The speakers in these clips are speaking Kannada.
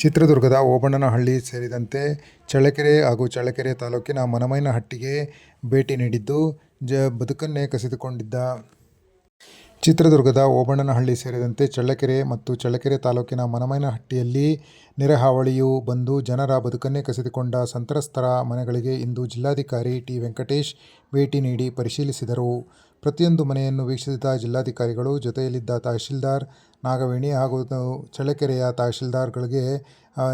ಚಿತ್ರದುರ್ಗದ ಓಬಣ್ಣನಹಳ್ಳಿ ಸೇರಿದಂತೆ ಚಳ್ಳಕೆರೆ ಹಾಗೂ ಚಳ್ಳಕೆರೆ ತಾಲೂಕಿನ ಮನಮೈನಹಟ್ಟಿಗೆ ಭೇಟಿ ನೀಡಿದ್ದು ಜ ಬದುಕನ್ನೇ ಕಸಿದುಕೊಂಡಿದ್ದ. ಚಿತ್ರದುರ್ಗದ ಓಬಣ್ಣನಹಳ್ಳಿ ಸೇರಿದಂತೆ ಚಳ್ಳಕೆರೆ ಮತ್ತು ಚಳ್ಳಕೆರೆ ತಾಲೂಕಿನ ಮನಮೈನಹಟ್ಟಿಯಲ್ಲಿ ನೆರೆಹಾವಳಿಯು ಬಂದು ಜನರ ಬದುಕನ್ನೇ ಕಸಿದುಕೊಂಡ ಸಂತ್ರಸ್ತರ ಮನೆಗಳಿಗೆ ಇಂದು ಜಿಲ್ಲಾಧಿಕಾರಿ ಟಿ ವೆಂಕಟೇಶ್ ಭೇಟಿ ನೀಡಿ ಪರಿಶೀಲಿಸಿದರು. ಪ್ರತಿಯೊಂದು ಮನೆಯನ್ನು ವೀಕ್ಷಿಸಿದ ಜಿಲ್ಲಾಧಿಕಾರಿಗಳು ಜೊತೆಯಲ್ಲಿದ್ದ ತಹಶೀಲ್ದಾರ್ ನಾಗವೇಣಿ ಹಾಗೂ ಚಳ್ಳಕೆರೆಯ ತಹಶೀಲ್ದಾರ್ಗಳಿಗೆ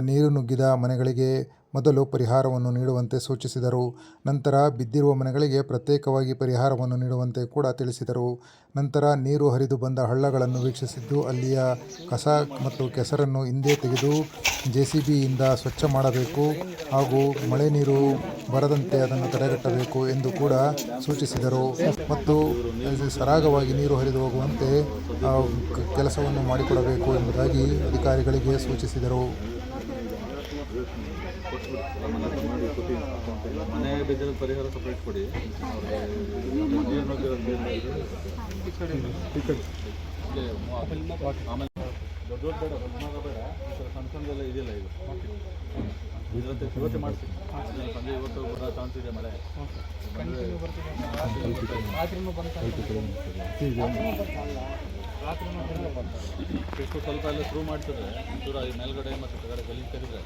ನೀರು ನುಗ್ಗಿದ ಮನೆಗಳಿಗೆ ಮೊದಲು ಪರಿಹಾರವನ್ನು ನೀಡುವಂತೆ ಸೂಚಿಸಿದರು. ನಂತರ ಬಿದ್ದಿರುವ ಮನೆಗಳಿಗೆ ಪ್ರತ್ಯೇಕವಾಗಿ ಪರಿಹಾರವನ್ನು ನೀಡುವಂತೆ ಕೂಡ ತಿಳಿಸಿದರು. ನಂತರ ನೀರು ಹರಿದು ಬಂದ ಹಳ್ಳಗಳನ್ನು ವೀಕ್ಷಿಸಿದ್ದು, ಅಲ್ಲಿಯ ಕಸ ಮತ್ತು ಕೆಸರನ್ನು ಹಿಂದೆ ತೆಗೆದು ಜೆ ಸಿ ಬಿಯಿಂದ ಸ್ವಚ್ಛ ಮಾಡಬೇಕು ಹಾಗೂ ಮಳೆ ನೀರು ಬರದಂತೆ ಅದನ್ನು ತಡೆಗಟ್ಟಬೇಕು ಎಂದು ಕೂಡ ಸೂಚಿಸಿದರು ಮತ್ತು ಸರಾಗವಾಗಿ ನೀರು ಹರಿದು ಹೋಗುವಂತೆ ಕೆಲಸವನ್ನು ಮಾಡಿಕೊಡಬೇಕು ಎಂಬುದಾಗಿ ಅಧಿಕಾರಿಗಳಿಗೆ ಸೂಚಿಸಿದರು ಮನೆ ಬಿದ್ದಿರೋ ಪರಿಹಾರ ಸಪ್ರೇಟ್ ಕೊಡಿ ಅವ್ರಿಗೆ ನೀರು ನುಗ್ಗಿರೋ ನೀರು ಆಮೇಲೆ ದೊಡ್ಡ ದೊಡ್ಡ ಬೇಡ. ದೊಡ್ಡ ಬೇಡ ಸಣ್ಣ ಸಣ್ಣದೆಲ್ಲ ಇದೆಯಲ್ಲ ಇದು? ಇದರಂತೆ ಇವತ್ತೇ ಮಾಡಿಸಿ. ಸಂಜೆ ಇವತ್ತು ಕೂಡ ಚಾನ್ಸ್ ಇದೆ ಮಳೆ. ಎಷ್ಟು ಸ್ವಲ್ಪ ಎಲ್ಲ ಶುರು ಮಾಡ್ತಿದ್ರೆ ಒಂಚೂರು ಮೇಲ್ಗಡೆ ಮತ್ತು ಕೆಳಗಡೆ ಗಲೀಜು ತೆಗೆದ್ರೆ